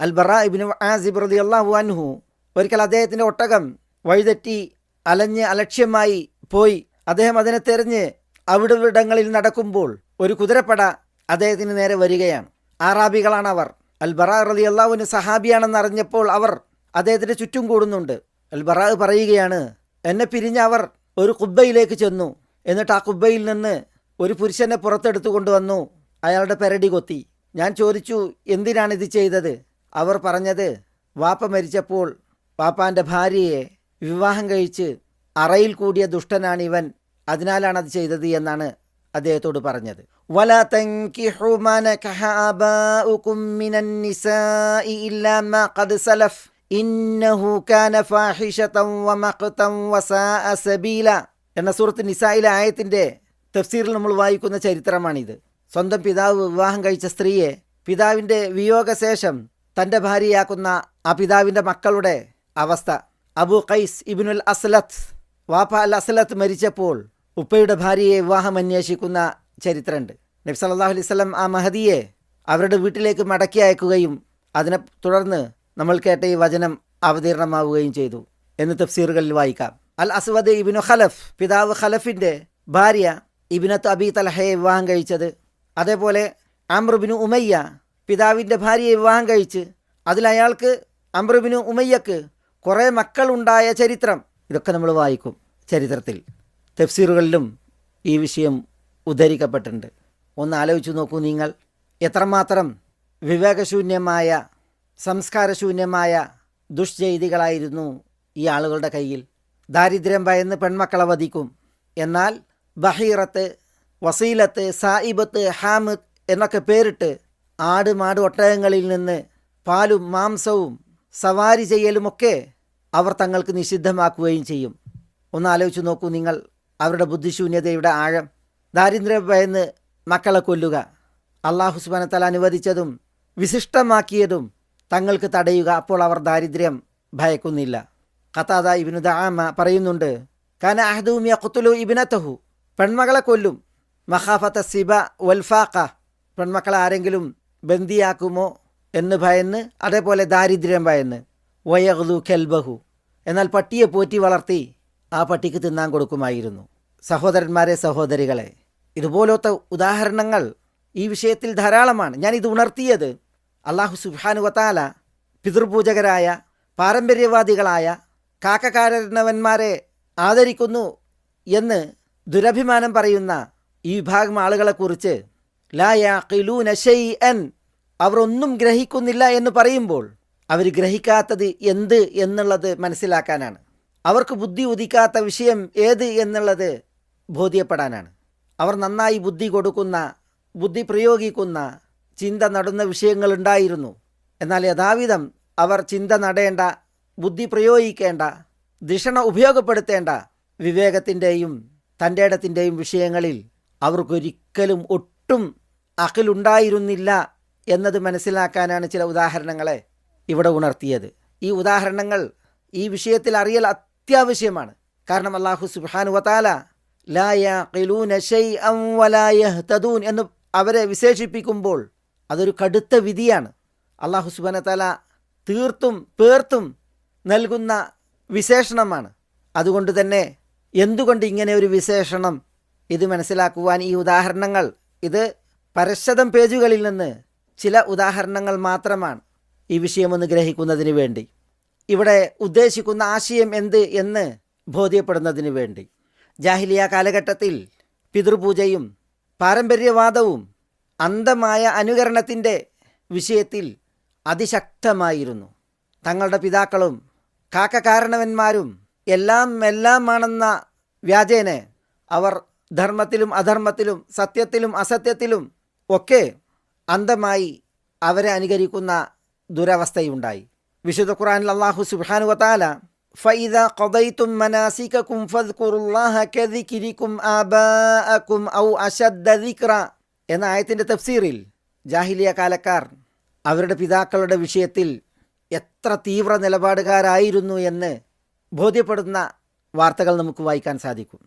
അൽ ഇബിൻ ആസിബ് റതി അള്ളാഹു അൻഹു ഒരിക്കൽ അദ്ദേഹത്തിന്റെ ഒട്ടകം വഴിതെറ്റി അലഞ്ഞ് അലക്ഷ്യമായി പോയി. അദ്ദേഹം അതിനെ തെരഞ്ഞ് അവിടവിടങ്ങളിൽ നടക്കുമ്പോൾ ഒരു കുതിരപ്പട അദ്ദേഹത്തിന് നേരെ വരികയാണ്. ആറാബികളാണ് അവർ. അൽബറ റതി അള്ളാഹുവിന് സഹാബിയാണെന്ന് അറിഞ്ഞപ്പോൾ അവർ അദ്ദേഹത്തിന്റെ ചുറ്റും കൂടുന്നുണ്ട്. അൽ ബറ പറയുകയാണ് എന്നെ പിരിഞ്ഞ അവർ ഒരു കുബ്ബയിലേക്ക് ചെന്നു. എന്നിട്ട് ആ കുബ്ബയിൽ നിന്ന് ഒരു പുരുഷനെ പുറത്തെടുത്തു കൊണ്ടുവന്നു അയാളുടെ പെരടി കൊത്തി. ഞാൻ ചോദിച്ചു എന്തിനാണ് ഇത് ചെയ്തത്? അവർ പറഞ്ഞത് വാപ്പ മരിച്ചപ്പോൾ വാപ്പാന്റെ ഭാര്യയെ വിവാഹം കഴിച്ച് അറയിൽ കൂടിയ ദുഷ്ടനാണ് ഇവൻ. അതിനാലാണ് അത് ചെയ്തത് എന്നാണ് അദ്ദേഹത്തോട് പറഞ്ഞത്. എന്ന സുഹൃത്ത് നിസായിലെ ആയത്തിന്റെ തഫ്സീറിൽ നമ്മൾ വായിക്കുന്ന ചരിത്രമാണിത്. സ്വന്തം പിതാവ് വിവാഹം കഴിച്ച സ്ത്രീയെ പിതാവിന്റെ വിയോഗശേഷം തന്റെ ഭാര്യയാക്കുന്ന ആ പിതാവിന്റെ മക്കളുടെ അവസ്ഥ. അബു ഖൈസ് ഇബിനുൽ അസ്ലത്ത് വാപ്പ അൽ അസ്ലത്ത് മരിച്ചപ്പോൾ ഉപ്പയുടെ ഭാര്യയെ വിവാഹം അന്വേഷിക്കുന്ന ചരിത്രമുണ്ട്. നബി സല്ലല്ലാഹു അലൈഹി വസല്ലം ആ മഹദിയെ അവരുടെ വീട്ടിലേക്ക് മടക്കി അയക്കുകയും അതിനെ തുടർന്ന് നമ്മൾ കേട്ട ഈ വചനം അവതീർണമാവുകയും ചെയ്തു എന്ന് തഫ്സീറുകളിൽ വായിക്കാം. അൽ അസ്വദ് ഇബിനു ഖലഫ് പിതാവ് ഖലഫിന്റെ ഭാര്യ ഇബിനത്ത് അബി തലഹയെ വിവാഹം കഴിച്ചത്. അതേപോലെ അമ്രുബിനു ഉമയ്യ പിതാവിന്റെ ഭാര്യയെ വിവാഹം കഴിച്ച് അതിൽ അയാൾക്ക് അമ്രുബിനു ഉമയ്യക്ക് കുറേ മക്കളുണ്ടായ ചരിത്രം. ഇതൊക്കെ നമ്മൾ വായിക്കും ചരിത്രത്തിൽ. തഫ്സീറുകളിലും ഈ വിഷയം ഉദ്ധരിക്കപ്പെട്ടിട്ടുണ്ട്. ഒന്ന് ആലോചിച്ച് നോക്കൂ നിങ്ങൾ. എത്രമാത്രം വിവേകശൂന്യമായ സംസ്കാരശൂന്യമായ ദുഷ്ചെയ്തികളായിരുന്നു ഈ ആളുകളുടെ കയ്യിൽ. ദാരിദ്ര്യം ഭയന്ന് പെൺമക്കളെ വധിക്കും. എന്നാൽ ബഹീറത്ത് വസീലത്ത് സായിബത്ത് ഹാമിദ് എന്നൊക്കെ പേരിട്ട് ആട് മാട് ഒട്ടകങ്ങളിൽ നിന്ന് പാലും മാംസവും സവാരി ചെയ്യലുമൊക്കെ അവർ തങ്ങൾക്ക് നിഷിദ്ധമാക്കുകയും ചെയ്യും. ഒന്ന് ആലോചിച്ച് നോക്കൂ നിങ്ങൾ അവരുടെ ബുദ്ധിശൂന്യതയുടെ ആഴം ദാരിദ്ര്യ ഭയന്ന് മക്കളെ കൊല്ലുക അള്ളാഹു സുബാനത്തല അനുവദിച്ചതും വിശിഷ്ടമാക്കിയതും തങ്ങൾക്ക് തടയുക അപ്പോൾ അവർ ദാരിദ്ര്യം ഭയക്കുന്നില്ല. ഖത്താദ ഇബിനു ദാമ പറയുന്നുണ്ട് കാന അഹദൂമിയ ഖുത്തുലു ഇബിനത്തഹു പെൺമകളെ കൊല്ലും. മഹാഫത്ത സിബ വൽഫാഖ പെൺമക്കളെ ആരെങ്കിലും ബന്ദിയാക്കുമോ? എന്ന് ഭയന്ന് അതേപോലെ ദാരിദ്ര്യം ഭയന്ന്. വയഹ്ലു കെൽബഹു. എന്നാൽ പട്ടിയെ പോറ്റി വളർത്തി ആ പട്ടിക്ക് തിന്നാൻ കൊടുക്കുമായിരുന്നു. സഹോദരന്മാരെ സഹോദരികളെ ഇതുപോലത്തെ ഉദാഹരണങ്ങൾ ഈ വിഷയത്തിൽ ധാരാളമാണ്. ഞാൻ ഇത് ഉണർത്തിയത് അള്ളാഹു സുഹാനുവത്താല പിതൃപൂജകരായ പാരമ്പര്യവാദികളായ കാക്കക്കാരനവന്മാരെ ആദരിക്കുന്നു എന്ന് ദുരഭിമാനം പറയുന്ന ഈ വിഭാഗം ആളുകളെക്കുറിച്ച് ലായാഖിലൂന ഷൈഅൻ അവർ ഒന്നും ഗ്രഹിക്കുന്നില്ല എന്ന് പറയുമ്പോൾ അവർ ഗ്രഹിക്കാത്തത് എന്ത് എന്നുള്ളത് മനസ്സിലാക്കാനാണ്. അവർക്ക് ബുദ്ധി ഉദിക്കാത്ത വിഷയം ഏത് എന്നുള്ളത് ബോധ്യപ്പെടാനാണ്. അവർ നന്നായി ബുദ്ധി കൊടുക്കുന്ന ബുദ്ധി പ്രയോഗിക്കുന്ന ചിന്ത നടുന്ന വിഷയങ്ങളുണ്ടായിരുന്നു. എന്നാൽ യഥാവിധം അവർ ചിന്ത നടേണ്ട ബുദ്ധി പ്രയോഗിക്കേണ്ട ദിഷണ ഉപയോഗപ്പെടുത്തേണ്ട വിവേകത്തിന്റെയും തന്റെ ഇടത്തിന്റെയും വിഷയങ്ങളിൽ അവർക്കൊരിക്കലും ഒട്ടും അഖിലുണ്ടായിരുന്നില്ല എന്നത് മനസ്സിലാക്കാനാണ് ചില ഉദാഹരണങ്ങളെ ഇവിടെ ഉണർത്തിയത്. ഈ ഉദാഹരണങ്ങൾ ഈ വിഷയത്തിൽ അറിയൽ അത്യാവശ്യമാണ്. കാരണം അള്ളാഹു സുബാനു വതാല ലായൂൻ എന്ന് അവരെ വിശേഷിപ്പിക്കുമ്പോൾ അതൊരു കടുത്ത വിധിയാണ്. അള്ളാഹു സുബാന താല തീർത്തും പേർത്തും നൽകുന്ന വിശേഷണമാണ്. അതുകൊണ്ട് തന്നെ എന്തുകൊണ്ട് ഇങ്ങനെ ഒരു വിശേഷണം? ഇത് മനസ്സിലാക്കുവാൻ ഈ ഉദാഹരണങ്ങൾ ഇത് പരശതം പേജുകളിൽ നിന്ന് ചില ഉദാഹരണങ്ങൾ മാത്രമാണ് ഈ വിഷയമൊന്ന് ഗ്രഹിക്കുന്നതിന് വേണ്ടി. ഇവിടെ ഉദ്ദേശിക്കുന്ന ആശയം എന്ത് എന്ന് ബോധ്യപ്പെടുന്നതിന് വേണ്ടി. ജാഹിലിയ കാലഘട്ടത്തിൽ പിതൃപൂജയും പാരമ്പര്യവാദവും അന്ധമായ അനുകരണത്തിന്റെ വിഷയത്തിൽ അതിശക്തമായിരുന്നു. തങ്ങളുടെ പിതാക്കളും കാക്കകാരണവന്മാരും എല്ലാം എല്ലാമാണെന്ന വ്യാജേനെ അവർ ധർമ്മത്തിലും അധർമ്മത്തിലും സത്യത്തിലും അസത്യത്തിലും ഒക്കെ അന്ധമായി അവരെ അനുകരിക്കുന്ന ദുരവസ്ഥയുണ്ടായി. വിശുദ്ധ ഖുർആനിൽ അള്ളാഹു സുബ്ഹാനു فإذا قضيتم ഖദൈതും മനാസികകും الله കദിക്രികും آباءكم ഔ أشد ذكرا എന്ന ആയത്തിന്റെ തഫ്സീറിൽ ജാഹിലിയ കാലക്കാർ അവരുടെ പിതാക്കളുടെ വിഷയത്തിൽ എത്ര തീവ്ര നിലപാടുകാരായിരുന്നു എന്ന് ബോധ്യപ്പെടുന്ന വാർത്തകൾ നമുക്ക് വായിക്കാൻ സാധിക്കും.